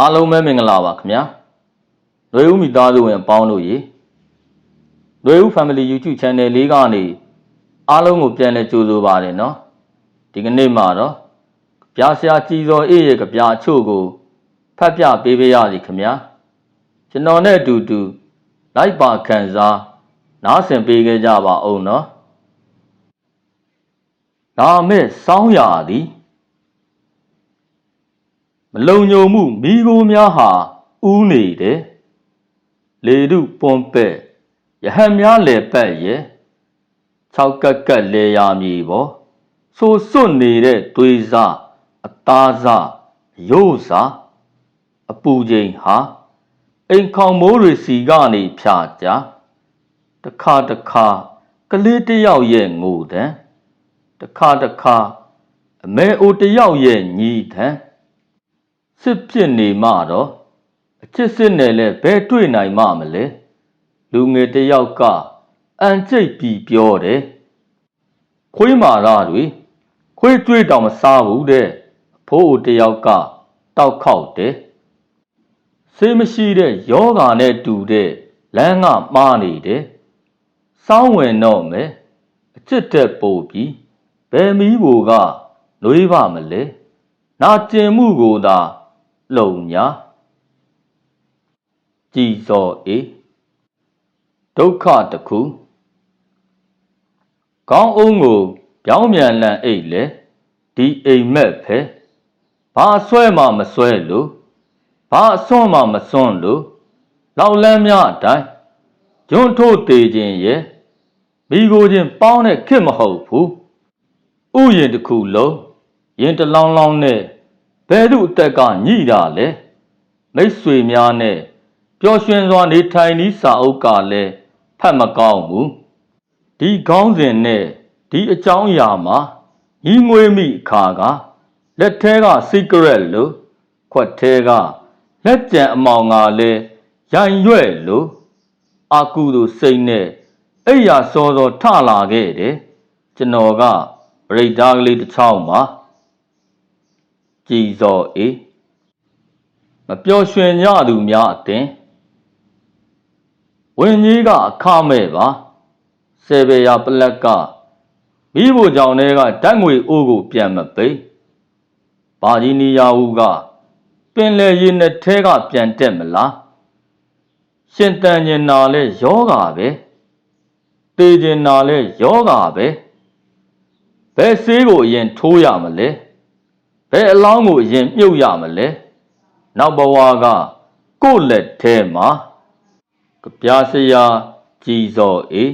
အားလုံးပဲမင်္ဂလာပါခင်ဗျာ။လွေဦးမိသားစုဝင်အပေါင်းတို့ရေလွေဦး Family YouTube Channel လေးကနေအားလုံးကိုပြန်လည်ကြိုဆိုပါရနော်။ဒီကနေ့မှာတော့ပြားဆရာကြည်စော်အေးရဲ့ကြပြားအချို့ကိုဖတ်ပြပေးပေးရစီခင်ဗျာ။ကျွန်တော်နဲ့အတူတူလိုက်ပါခံစားနားဆင်ပေးခဲ့ကြပါအောင်နော်။ဒါမဲ့စောင်းရသည်မ လုံညုံမှုမိโกများဟာဥနေတယ်လေတုပွန်ပဲ့ယဟန်များလေပတ်ရဲ့၆ကက်ကက်လေယာမြေပေါ်ဆိုစွတ်နေတဲ့တွေးစားအသားစားအယို့စားအပူချိန်ဟာအိမ်ခေါင်မိုးတွေစီကနေဖြာကြတခါတခါကလေးတစ်ယောက်ရဲ့ငိုတန်းတခါတခါအမဲအိုတစ်ယောက်ရဲ့ညီတန်း စစ်ဖြစ်နေမှတော့အချစ်စစ်နဲ့လည်းဘယ်တွေ့နိုင်မှမလဲလူငယ်တစ်ယောက်ကအန်ကျိတ်ပြီးပြောတယ်ခွေးမာရတွေခွေးတွေ့တောင်မစားဘူးတဲ့အဖိုးအိုတစ်ယောက်ကတောက်ခေါက်တယ်ဆေးမရှိတဲ့ယောဂါနဲ့တူတဲ့လမ်းကမှားနေတယ်စောင်းဝင်တော့မယ်အချစ်တက်ပို့ပြီးဘယ်မီးဘူကနှွေးပါမလဲနာကျင်မှုကိုသာ လုံညာကြည်စော်အေဒုက္ခတစ်ခုကောင်းအောင်ကိုပြောင်းပြန်လန်အိတ်လေဒီအိမ်မက်ဖဲဘာဆွဲမှမဆွဲလို့ဘာအစွန်းမှမစွန်းလို့လောက်လန်းများအတိုင်းဂျွန်းထိုးသေးခြင်းရဲ့မိကိုချင်းပေါင်းတဲ့ခစ်မဟုတ်ဘူးဥယျင်တစ်ခုလုံးရင်တလောင်းလောင်းနဲ့ ဘယ်သူအသက်ကညှိတာလဲမိတ်ဆွေများနဲ့ပျော်ရွှင်စွာနေထိုင်ဤစာအုပ်ကလည်းဖတ်မကောင်းဘူးဒီခေါင်းစဉ်နဲ့ဒီအကြောင်းအရာမှာညီငွေမိအခါကလက်ထဲက secret လို့ခွက်ထဲကလက်ကြံအမောင်ကလည်းရိုင်ရွဲ့လို့အာကူတို့စိတ်နဲ့အဲ့ရစောစောထလာခဲ့တယ်ကျွန်တော်ကပရိဒါကလေးတစ်ချောင်းပါ ကြည်စော်အေးမပျော်ရွှင်ကြသူများအတင်ဝင်းကြီးကအခမဲ့ပါဆေဘေယာပလက်ကမိဖို့ကြောင့်တွေကဓာတ်ငွေအိုးကိုပြန်မပိတ်ဘာကြီးနီယာဦးကပင်လေရင်နဲ့ထဲကပြန်တက်မလားရှင်တန်ကျင်နာလဲယောဂါပဲတေကျင်နာလဲယောဂါပဲဘယ်ဆေးကိုအရင်ထိုးရမလဲ ဘယ်အလောင်းကိုအရင်မြုပ်ရမလဲနောက်ဘဝကကိုယ့်လက်ထဲမှာကြပြားစရာကြည်စော်အေး